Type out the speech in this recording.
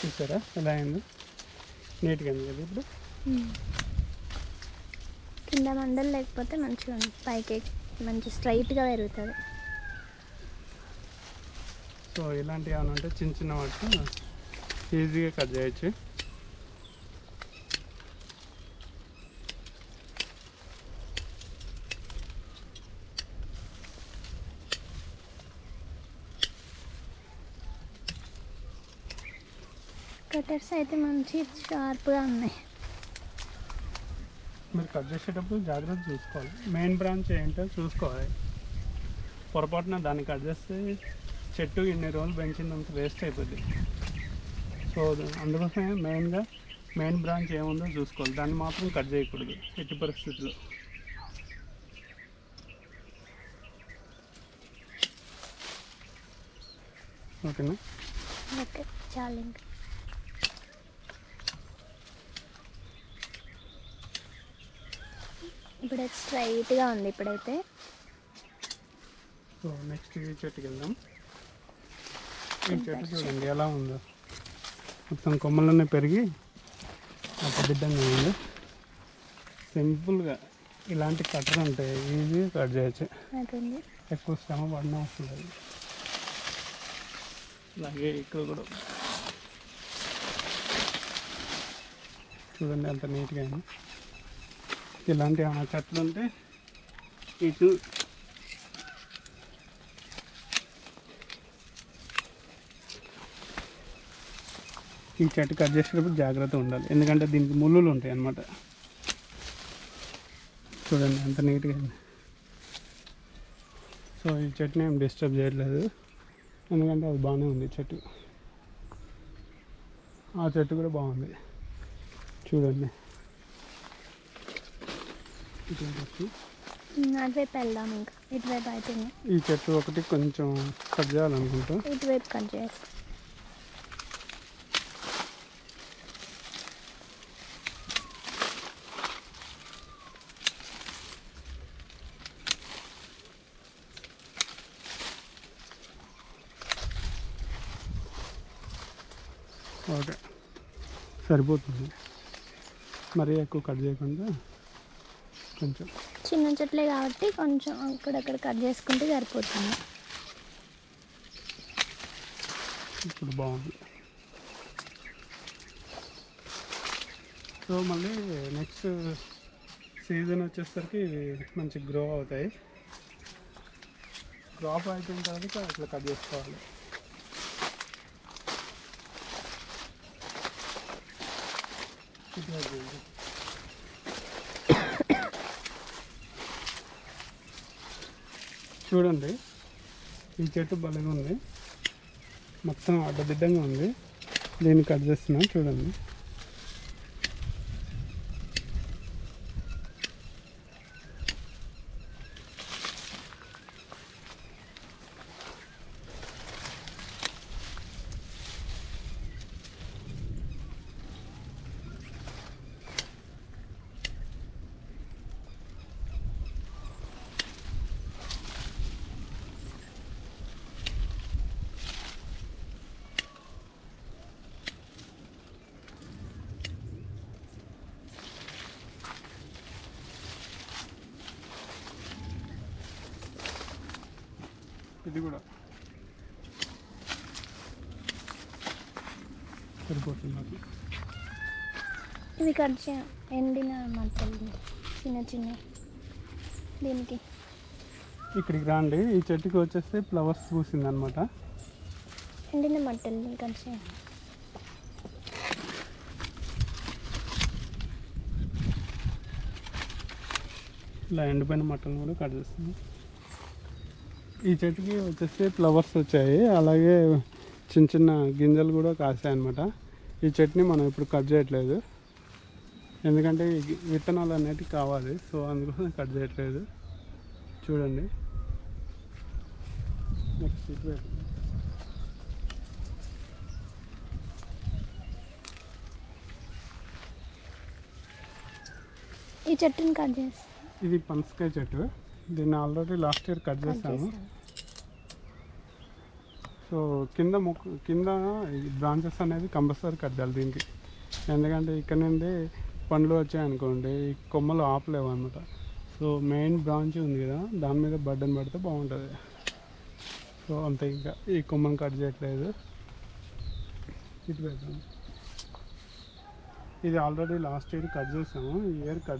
చూసారా? ఎలా అయింది? నీట్గా అయింది కదా ఇప్పుడు? కింద మండలు లేకపోతే మంచిగా ఉంది. పైకి మంచి స్ట్రైట్గా పెరుగుతుంది. సో ఇలాంటివి ఏమైనా ఉంటే చిన్న చిన్న వాటికి ఈజీగా కట్ చేయొచ్చు. కటర్స్ అయితే మంచి షార్ప్గా ఉన్నాయి. మీరు కట్ చేసేటప్పుడు జాగ్రత్త చూసుకోవాలి. మెయిన్ బ్రాంచ్ ఏంటో చూసుకోవాలి. పొరపాటున దాన్ని కట్ చేస్తే చెట్టు ఇన్ని రోజులు పెంచినంత వేస్ట్ అయిపోద్ది. సో అందుకోసమే మెయిన్గా మెయిన్ బ్రాంచ్ ఏముందో చూసుకోవాలి. దాన్ని మాత్రం కట్ చేయకూడదు ఎట్టి పరిస్థితుల్లో. ఓకేనా? ఓకే చాలు ఇంకా. ఇప్పుడు స్ట్రైట్గా ఉంది ఇప్పుడైతే. సో నెక్స్ట్ ఈ చెట్టుకి వెళ్దాం. ఈ చెట్టు చూడండి ఎలా ఉందో. మొత్తం కొమ్మలన్నీ పెరిగి ఒక బిడ్డంగా ఉంది. సింపుల్గా ఇలాంటి కట్టర్ ఉంటాయి ఈజీగా కట్ చేయొచ్చు. ఎక్కువ శ్రమ పడిన అవసరం లేదు. అలాగే ఇక్కడ కూడా. చూడండి ఎంత నీట్గా ఇలాంటి ఏమైనా చెట్లు ఉంటే ఇటు ఈ చెట్టు కట్ చేసేటప్పుడు జాగ్రత్త ఉండాలి. ఎందుకంటే దీనికి ముళ్ళులు ఉంటాయి అన్నమాట. చూడండి ఎంత నీట్గా సో ఈ చెట్టుని ఏం డిస్టర్బ్ చేయట్లేదు. ఎందుకంటే అది బాగానే ఉంది చెట్టు. ఆ చెట్టు కూడా బాగుంది. చూడండి. అటువైపు వెళ్దాం ఇంకా ఇటువైపు అయిపోయింది ఈ చెట్టు ఒకటి కొంచెం కట్ చేయాలనుకుంటా ఇటువైపు కట్ చేస్తాం ఓకే సరిపోతుంది మరీ ఎక్కువ కట్ చేయకుండా కొంచెం. చిన్న చెట్లే కాబట్టి కొంచెం అక్కడక్కడ కట్ చేసుకుంటే సరిపోతుంది. ఇప్పుడు బాగుంది. సో మళ్ళీ నెక్స్ట్ సీజన్ వచ్చేసరికి ఇవి మంచి గ్రో అవుతాయి. క్రాప్ అయిపోయిన తర్వాత అట్లా కట్ చేసుకోవాలి. ఇట్లా చూడండి. ఈ చెట్టు భలేగా ఉంది. మొత్తం అడ్డదిడ్డంగా ఉంది. దీన్ని కట్ చేస్తున్నాను చూడండి. ఇది కూడా. సరిపోతుంది నాకు. ఇవి కట్ ఎండిన మట్టలు చిన్న చిన్న. దీనికి. ఇక్కడికి రాండి. ఈ చెట్టుకి వచ్చేస్తే ఫ్లవర్స్ పూసింది అనమాట ఎండిన మట్టలు కట్ చేయండి ఇలా ఎండిపోయిన మట్టలు కూడా కట్ చేస్తుంది ఈ చెట్టుకి వచ్చేసి ఫ్లవర్స్ వచ్చాయి. అలాగే చిన్న చిన్న గింజలు కూడా కాసాయి అనమాట ఈ చెట్టుని మనం ఇప్పుడు కట్ చేయట్లేదు. ఎందుకంటే విత్తనాలు అనేటివి కావాలి. సో అందుకోసం కట్ చేయట్లేదు. చూడండి. నెక్స్ట్ ఈ చెట్టుని కట్ చేస్తాం. ఇది పనసకాయ చెట్టు. దీన్ని ఆల్రెడీ లాస్ట్ ఇయర్ కట్ చేస్తాం సో కింద మొక్క కింద బ్రాంచెస్ అనేది కంపల్సరీ కట్టాలి దీనికి. ఎందుకంటే ఇక్కడ నుండి పండ్లు వచ్చాయనుకోండి ఈ కొమ్మలు ఆపలేవు అనమాట సో మెయిన్ బ్రాంచ్ ఉంది కదా దాని మీద బడ్డన్ పడితే బాగుంటుంది. సో అంతే ఇంకా. ఈ కొమ్మను కట్ చేయట్లేదు. ఇటు పెడతాం ఇది ఆల్రెడీ లాస్ట్ ఇయర్ కట్ చేసాము. ఈ ఇయర్ కట్